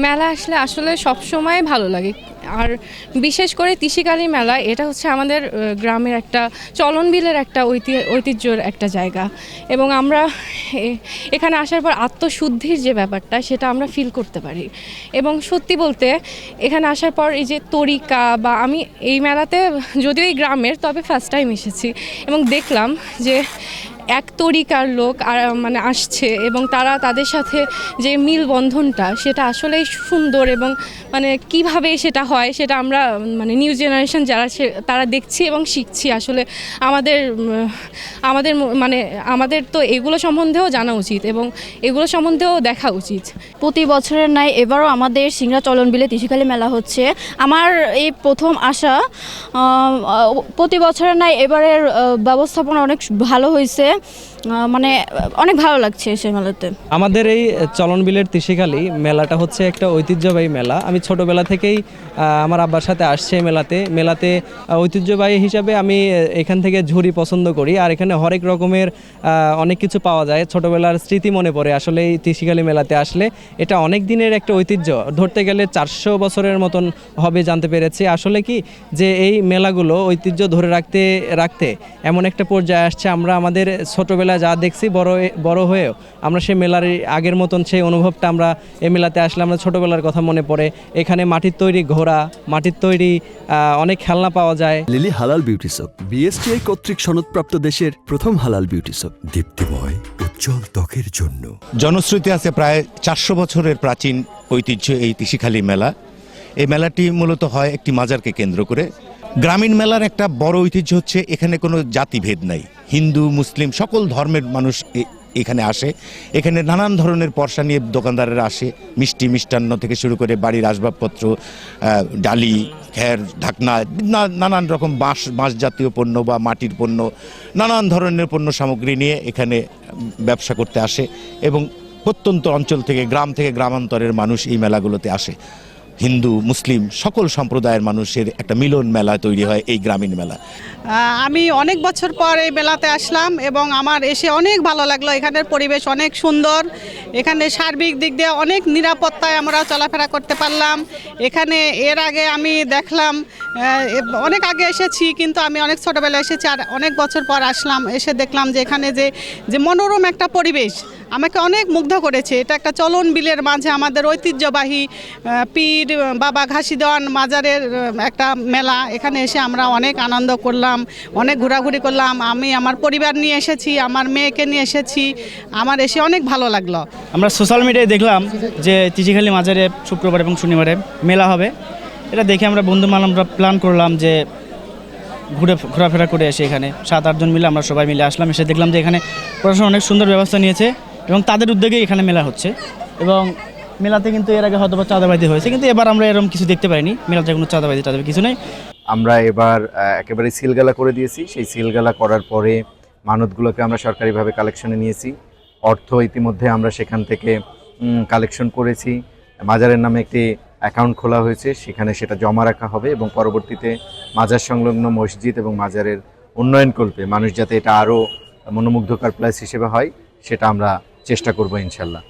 মেলা আসলে আসলে সব সময় ভালো লাগে। আর বিশেষ করে তিসিকালী মেলা, এটা হচ্ছে আমাদের গ্রামের একটা, চলনবিলের একটা ঐতি- ঐতিহ্যর একটা জায়গা। এবং আমরা এখানে আসার পর আত্মশুদ্ধির যে ব্যাপারটা, সেটা আমরা ফিল করতে পারি। এবং সত্যি বলতে, এখানে আসার পর এই যে তরিকা বা আমি এই মেলাতে, যদিও এই গ্রামের, তবে ফার্স্ট টাইম এসেছি। এবং দেখলাম যে এক তরিকার লোক মানে আসছে এবং তারা তাদের সাথে যে মিল বন্ধনটা, সেটা আসলেই সুন্দর এবং মানে কীভাবে সেটা হয় সেটা আমরা মানে নিউ জেনারেশন যারা সে- তারা দেখছি এবং শিখছি। আসলে আমাদের আমাদের মানে আমাদের তো এগুলো সম্বন্ধেও জানা উচিত এবং এগুলো সম্বন্ধেও দেখা উচিত। প্রতি বছরের নাই এবারও আমাদের সিংড়া চলন বিলে তিসিকালী মেলা হচ্ছে। আমার এই প্রথম আসা প্রতি বছরের নাই এবারের ব্যবস্থাপনা অনেক ভালো হয়েছে মানে অনেক ভালো লাগছে সেই মেলাতে আমাদের এই চলন বিলের তিসিকালি মেলাটা হচ্ছে একটা ঐতিহ্যবাহী মেলা। আমি ছোটবেলা থেকেই আমার আব্বার সাথে আসছে মেলাতে। মেলাতে ঐতিহ্যবাহী হিসাবে আমি এখান থেকে ঝুড়ি পছন্দ করি। আর এখানে হরেক রকমের অনেক কিছু পাওয়া যায়। ছোটবেলার স্মৃতি মনে পড়ে আসলে এই তিসিকালি মেলাতে আসলে। এটা অনেক দিনের একটা ঐতিহ্য। ধরতে গেলে চারশো বছরের মতন হবে জানতে পেরেছি। আসলে কি যে এই মেলাগুলো ঐতিহ্য ধরে রাখতে রাখতে এমন একটা পর্যায়ে আসছে। আমরা আমাদের ছোটবেলায় যা দেখছি বড় বড় হয়েও আমরা সেই মেলার আগের মতন সেই অনুভবটা আমরা এই মেলাতে আসলে আমরা ছোটবেলার কথা মনে পড়ে। এখানে মাটির তৈরি ঘোড়া মাটির তৈরি অনেক খেলনা পাওয়া যায়। লিলি হালাল বিউটি সোপ বিএসটিআই কর্তৃক সনদপ্রাপ্ত দেশের প্রথম হালাল বিউটি সোপ দীপ্তিময় উজ্জ্বল ত্বকের জন্য। জনশ্রুতি আছে প্রায় চারশো বছরের প্রাচীন ঐতিহ্য এই তিসিখালী মেলা। এই মেলাটি মূলত হয় একটি মাজারকে কেন্দ্র করে। গ্রামীণ মেলার একটা বড় ঐতিহ্য হচ্ছে এখানে কোনো জাতিভেদ নাই। হিন্দু, মুসলিম, সকল ধর্মের মানুষ এখানে আসে। এখানে নানান ধরনের পর্সা নিয়ে দোকানদারেরা আসে, মিষ্টি, মিষ্টান্ন থেকে শুরু করে বাড়ির আসবাবপত্র ডালি খ্যার ঢাকনা নানান রকম বাঁশ বাঁশ জাতীয় পণ্য বা মাটির পণ্য, নানান ধরনের পণ্য সামগ্রী নিয়ে এখানে ব্যবসা করতে আসে এবং প্রত্যন্ত অঞ্চল থেকে, গ্রাম থেকে গ্রামান্তরের মানুষ এই মেলাগুলোতে আসে। হিন্দু, মুসলিম, সকল সম্প্রদায়ের মানুষের একটা মিলন মেলা তৈরি হয় এই গ্রামীণ মেলা। আমি অনেক বছর পর এই মেলাতে আসলাম এবং আমার এসে অনেক ভালো লাগল। এখানের পরিবেশ অনেক সুন্দর, এখানে সার্বিক দিক দিয়ে অনেক নিরাপত্তায় আমরা চলাফেরা করতে পারলাম। এখানে এর আগে আমি দেখলাম অনেক আগে এসেছি, কিন্তু আমি অনেক ছোটোবেলায় এসেছি আর অনেক বছর পর আসলাম, এসে দেখলাম যে এখানে যে যে মনোরম একটা পরিবেশ আমাকে অনেক মুগ্ধ করেছে। এটা একটা চলন বিলের মাঝে আমাদের ঐতিহ্যবাহী পীর বাবা ঘাসিদন মাজারের একটা মেলা। এখানে এসে আমরা অনেক আনন্দ করলাম, অনেক ঘোরাঘুরি করলাম। আমি আমার পরিবার নিয়ে এসেছি, আমার মেয়েকে নিয়ে এসেছি। আমার এসে অনেক ভালো লাগল। আমরা সোশ্যাল মিডিয়ায় দেখলাম যে তিচিখালি মাজারে শুক্রবার এবং শনিবারে মেলা হবে। এটা দেখে আমরা বন্ধু মাল আমরা প্ল্যান করলাম যে ঘুরে, ঘোরাফেরা করে এসে এখানে সাত আটজন মিলে আমরা সবাই মিলে আসলাম। এসে দেখলাম যে এখানে প্রশাসন অনেক সুন্দর ব্যবস্থা নিয়েছে। এবং তাদের উদ্যোগেই এখানে মেলা হচ্ছে। এবং মেলাতে কিন্তু এর আগে হয়তো বা চাঁদাবাদি হয়েছে, কিন্তু এবার আমরা এরকম কিছু দেখতে পাইনি। মেলাতে কোনো চাঁদাবাদি টাদাবাদি কিছু নেই। আমরা এবার একেবারে সিলগালা করে দিয়েছি। সেই সিলগালা করার পরে মানতগুলোকে আমরা সরকারিভাবে কালেকশনে নিয়েছি। অর্থ ইতিমধ্যে আমরা সেখান থেকে কালেকশন করেছি। মাজারের নামে একটি অ্যাকাউন্ট খোলা হয়েছে। সেখানে সেটা জমা রাখা হবে এবং পরবর্তীতে মাজার সংলগ্ন মসজিদ এবং মাজারের উন্নয়ন কল্পে মানুষ যাতে এটা আরও মনোমুগ্ধকর প্লেস হিসেবে হয়, সেটা আমরা চেষ্টা করব ইনশাল্লাহ।